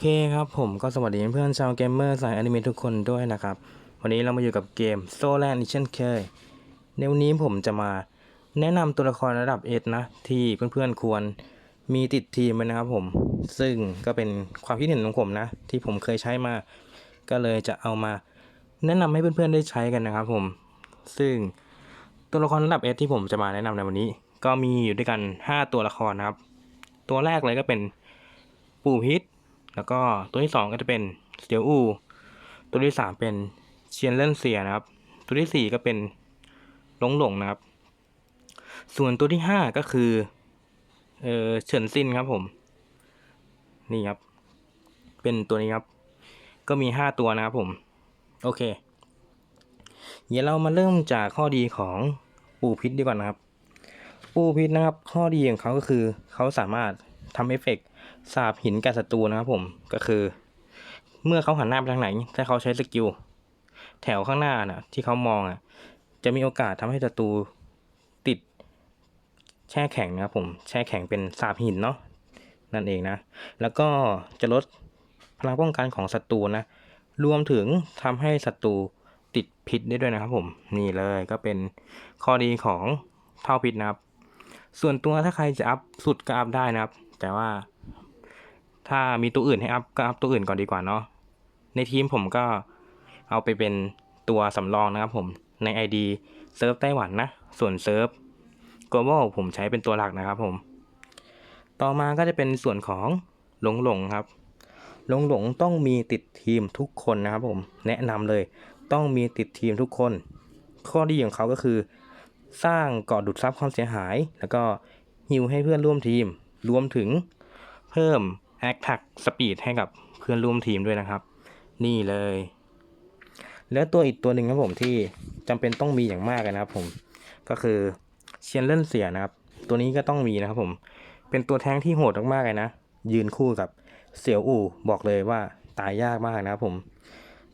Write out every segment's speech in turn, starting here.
เคครับผมก็สวัสดีเพื่อนชาวเกมเมอร์สายอนิเมะทุกคนด้วยนะครับ วันนี้เรามาอยู่กับเกมโซแลนด์เช่นเคยในวันนี้ผมจะมาแนะนำตัวละครระดับเอนะ ที่เพื่อนๆควรมีติดทีมนะครับผม ซึ่งก็เป็นความคิดเห็นของผมนะ ที่ผมเคยใช้มา ก็เลยจะเอามาแนะนำให้เพื่อนๆได้ใช้กันนะครับผม ซึ่งตัวละครระดับเอที่ผมจะมาแนะนำในวันนี้ ก็มีอยู่ด้วยกัน 5 ตัวละครนะครับ ตัวแรกเลยก็เป็นปู่พิษ แล้วก็ตัวที่สองก็จะเป็นเสียวอูตัวที่สามเป็นเชียนเล่นเสียนะครับ ตัวที่สี่ก็เป็นหลงหลงนะครับ ส่วนตัวที่ห้าก็คือเออเฉินซินครับผม นี่ครับ เป็นตัวนี้ครับ ก็มีห้าตัวนะครับผม โอเค เดี๋ยวเรามาเริ่มจากข้อดีของปูพิษดีกว่านะครับ ปูพิษนะครับ ข้อดีของเขาก็คือเขาสามารถทำเอฟเฟกต์ สาบหินแก่ศัตรูนะครับผมก็คือ เมื่อเขาหันหน้าไปทางไหน ถ้าเขาใช้สกิลแถวข้างหน้าน่ะ ที่เขามองอะ จะมีโอกาสทำให้ศัตรูติด แช่แข็งนะครับผมแช่แข็งเป็นสาบหินเนาะนั่นเองนะ แล้วก็จะลดพลังป้องกันของศัตรูนะ รวมถึงทำให้ศัตรูติดพิษได้ด้วยนะครับผม นี่เลยก็เป็นข้อดีของเท่าพิษนะครับ ส่วนตัวถ้าใครจะอัพสุดก็อัพได้นะครับ แต่ว่า ถ้ามีตัวอื่นให้อัพก็อัพตัวอื่นก่อนดีกว่าเนาะ ในทีมผมก็เอาไปเป็นตัวสำรองนะครับผมใน ID เซิร์ฟไต้หวันนะ ส่วนเซิร์ฟ global ผมใช้เป็นตัวหลักนะครับผม ต่อมาก็จะเป็นส่วนของหลงหลงครับ หลงหลงต้องมีติดทีมทุกคนนะครับผม แนะนำเลยต้องมีติดทีมทุกคน ข้อดีของเขาก็คือ สร้างกาะดูดซับความเสียหาย แล้วก็ฮิวให้เพื่อนร่วมทีม รวมถึงเพิ่ม แอคแท็กสปีดให้กับเพื่อนร่วมทีมด้วยนะครับ นี่เลย แล้วตัวอีกตัวหนึ่งครับผมที่จำเป็นต้องมีอย่างมากนะครับ ผมก็คือเชียนเล่นเสียนะครับ ตัวนี้ก็ต้องมีนะครับผม เป็นตัวแท้งที่โหดมากๆเลยนะ ยืนคู่กับเสี่ยวอู่บอกเลยว่าตายยากมากนะครับผม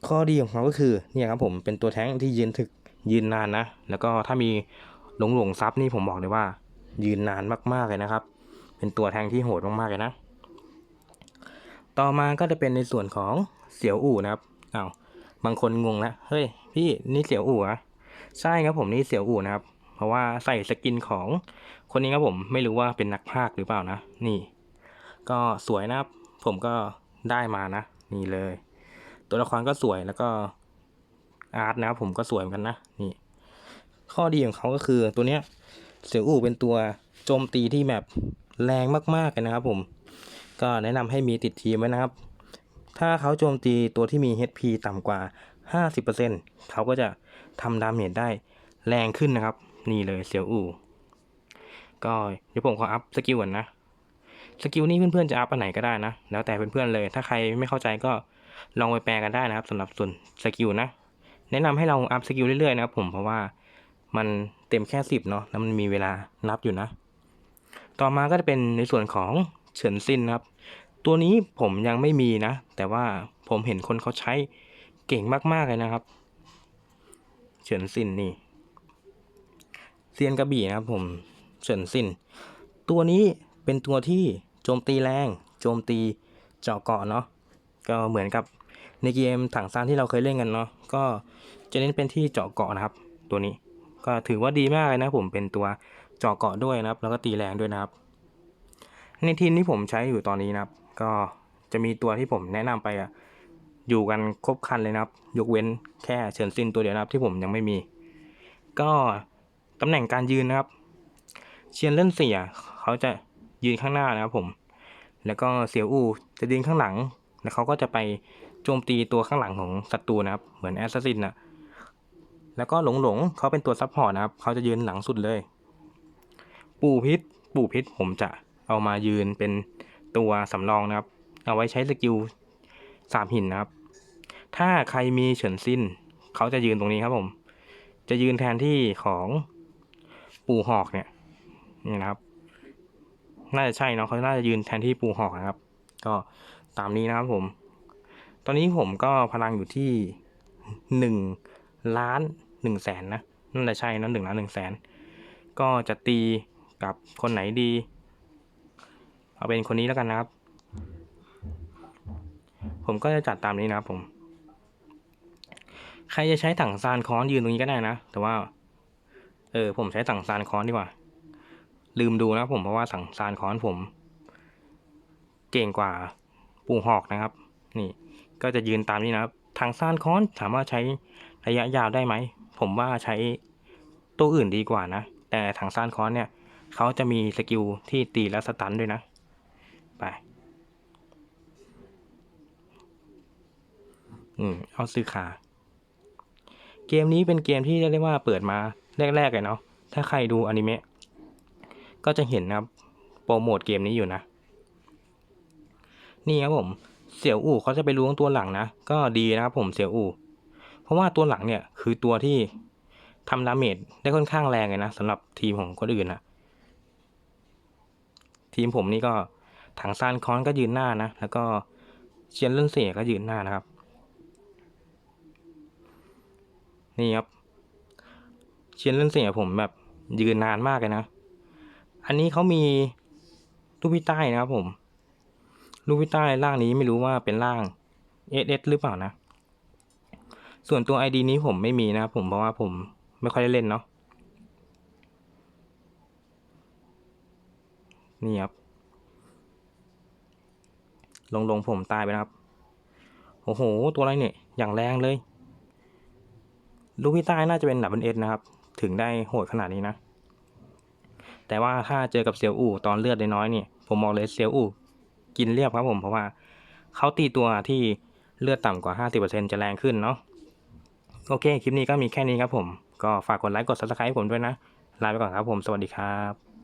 ข้อดีของเขาก็คือเนี่ยครับผมเป็นตัวแท้งที่ยืนถึกยืนนานนะ แล้วก็ถ้ามีหลงหลงซับนี่ผมบอกเลยว่า ยืนนานมากๆเลยนะครับ เป็นตัวแทงที่โหดมากๆเลยนะ ต่อมาก็จะเป็นในส่วนของเสี่ยวอู่นะครับอ้าวบางคนงงแล้วเฮ้ยพี่นี่เสี่ยวอู่เหรอะใช่ครับผมนี่เสี่ยวอู่นะครับ เพราะว่าใส่สกินของคนนี้ครับผมไม่รู้ว่าเป็นนักพากย์หรือเปล่านะ นี่ ก็สวยนะครับ ผมก็ได้มานะ นี่เลย ตัวละครก็สวยแล้วก็อาร์ตนะครับผมก็สวยเหมือนกันนะนี่ ข้อดีของเขาก็คือตัวเนี้ยเสี่ยวอู่เป็นตัวโจมตีที่แบบแรงมากๆเลยนะครับผม ก็แนะนำให้มีติดทีมไว้นะครับ ถ้าเขาโจมตีตัวที่มี HP ต่ำกว่า 50%เขาก็จะทำดาเมจได้แรงขึ้นนะครับ นี่เลยเสี่ยวอู่ก็เดี๋ยวผมขออัพสกิลก่อนนะสกิลนี้เพื่อนๆจะอัพอันไหนก็ได้นะ แล้วแต่เพื่อนๆเลย ถ้าใครไม่เข้าใจก็ลองไปแปลกันได้นะครับสำหรับส่วนสกิลนะ แนะนำให้เราอัพสกิลเรื่อยๆนะครับผมเพราะว่ามันเต็มแค่สิบเนาะแล้วมันมีเวลานับอยู่นะ ต่อมาก็จะเป็นในส่วนของ เฉินซินครับ ตัวนี้ผมยังไม่มีนะ แต่ว่าผมเห็นคนเขาใช้เก่งมากๆเลยนะครับ เฉินซินนี่เซียนกระบี่นะครับผมเฉินซิน ตัวนี้เป็นตัวที่โจมตีแรง โจมตีเจาะเกาะเนาะก็เหมือนกับในเกมถังซานที่เราเคยเล่นกันเนาะก็จะเน้นเป็นที่เจาะเกาะนะครับ ตัวนี้ก็ถือว่าดีมากเลยนะผมเป็นตัวเจาะเกาะด้วยนะครับ แล้วก็ตีแรงด้วยนะครับ ในทีมที่ผมใช้อยู่ตอนนี้นะครับ ก็จะมีตัวที่ผมแนะนำไปอะอยู่กันครบคันเลยนะครับ ยกเว้นแค่เฉินซินตัวเดียวนะครับที่ผมยังไม่มี ก็ตำแหน่งการยืนนะครับ เชียนเล่นเสียเขาจะยืนข้างหน้านะครับผม แล้วก็เสี่ยวอูจะยืนข้างหลัง แล้วเขาก็จะไปโจมตีตัวข้างหลังของศัตรูนะครับ เหมือนแอสซัสซินนะแล้วก็หลงหลงเขาเป็นตัวซับพอร์ตนะครับ เขาจะยืนหลังสุดเลย ปู่พิษ ปู่พิษผมจะ เอามายืนเป็นตัวสำรองนะครับ เอาไว้ใช้สกิลสามหินนะครับ ถ้าใครมีเฉินซินเขาจะยืนตรงนี้ครับผม จะยืนแทนที่ของปูหอกเนี่ยนี่นะครับ น่าจะใช่เนาะเขาน่าจะยืนแทนที่ปูหอกนะครับ ก็ตามนี้นะครับผม ตอนนี้ผมก็พลังอยู่ที่หนึ่งล้านหนึ่งแสนนะนั่นแหละใช่นะหนึ่งล้านหนึ่งแสนก็จะตีกับคนไหนดี เอาเป็นคนนี้แล้วกันนะครับ ผมก็จะจัดตามนี้นะครับผม ใครจะใช้ถังซานค้อนยืนตรงนี้ก็ได้นะ แต่ว่า เออ ผมใช้ถังซานค้อนดีกว่า ลืมดูนะผมเพราะว่าถังซานค้อนผม เก่งกว่าปูหอกนะครับ นี่ ก็จะยืนตามนี้นะครับถังซานค้อนถามว่าใช้ระยะยาวได้ไหม ผมว่าใช้ตัวอื่นดีกว่านะ แต่ถังซานค้อนเนี่ยเขาจะมีสกิลที่ตีและสตันด้วยนะ ไปอืมเอาซื้อขาเกมนี้เป็นเกมที่เรียกว่าเปิดมาแรกๆเลยเนาะถ้าใครดูอนิเมะก็จะเห็นนะครับโปรโมทเกมนี้อยู่นะ นี่ครับผมเสี่ยวอู่เขาจะไปล้วงตัวหลังนะ ก็ดีนะครับผมเสี่ยวอู่ เพราะว่าตัวหลังเนี่ยคือตัวที่ทำดาเมจได้ค่อนข้างแรงเลยนะสำหรับทีมของคนอื่นนะทีมผมนี่ก็ ถังซานคอนก็ยืนหน้านะ แล้วก็เชียนเล่นเสียก็ยืนหน้านะครับ นี่ครับ เชียนเล่นเสียผมแบบยืนนานมากเลยนะ อันนี้เขามีลูกพี่ใต้นะครับผม ลูกพี่ใต้ร่างนี้ไม่รู้ว่าเป็นร่าง SS หรือเปล่านะ ส่วนตัว ID นี้ผมไม่มีนะผมเพราะว่าผมไม่ค่อยได้เล่นเนาะนี่ครับ ลงลงผมตายไปนะครับ โอ้โห ตัวอะไรเนี่ย อย่างแรงเลย ลูกพี่ใต้น่าจะเป็นดับเบิลเอสนะครับ ถึงได้โหดขนาดนี้นะ แต่ว่าถ้าเจอกับเซียวอู่ตอนเลือดน้อยๆเนี่ย ผมบอกเลยเซียวอู่กินเรียบครับผม เพราะว่าเขาตีตัวที่เลือดต่ำกว่า 50%จะแรงขึ้นเนาะ โอเค คลิปนี้ก็มีแค่นี้ครับผม ก็ฝากกดไลค์ กด subscribe ให้ผมด้วยนะ ลาไปก่อนครับผม สวัสดีครับ